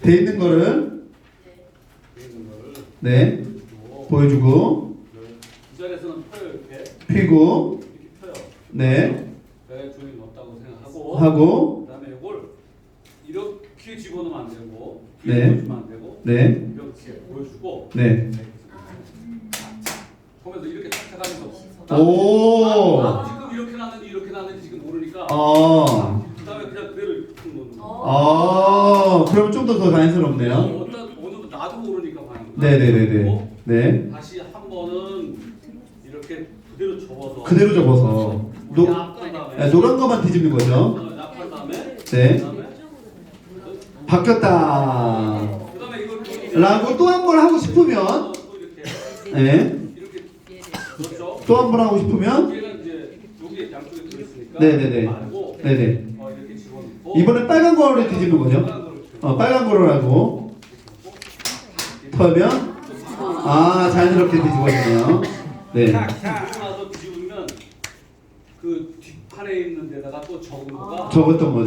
돼 있는 거를 네 주고 보여주고 이 자리에서는 펴요 이렇게 피고 이렇게 펴요. 네 내가 조이 넣었다고 생각하고 하고 그다음에 이걸 이렇게 집어넣으면 안 되고 뒤에 네. 보여주면 안 되고 네 이렇게 보여주고 네. 보면서 이렇게 탁탁하면서 오. 나도 지금 이렇게 나는지 이렇게 나는지 지금 모르니까 아, 그다음에 그냥 그대로 이렇게 놓는 거. 아, 그럼 좀더 더 자연스럽네요. 어떤 나도 모르니까 하는 거. 네네네네. 네. 다시 한 번은 이렇게 그대로 접어서 그대로 접어서 노, 약한 다음에 네, 노란 거만 뒤집는 거죠. 어, 약한 다음에 네. 그다음에 바뀌었다. 그다음에 이걸 또 이제 라고 또 한 번 하고 싶으면 또 이렇게 네. 이렇게 그렇죠. 또 한 번 하고 싶으면 얘는 이제 여기 양쪽에 들어 있으니까 네네네. 말고 네네. 어, 이렇게 집어넣고 이번엔 빨간 거를 뒤집는 거죠. 어, 빨간 하고 털면 아 자연스럽게 뒤집어지네요. 네. 그리고 나서 뒤집으면 그 뒷판에 있는 데다가 또 적은 거가 접었던 거죠.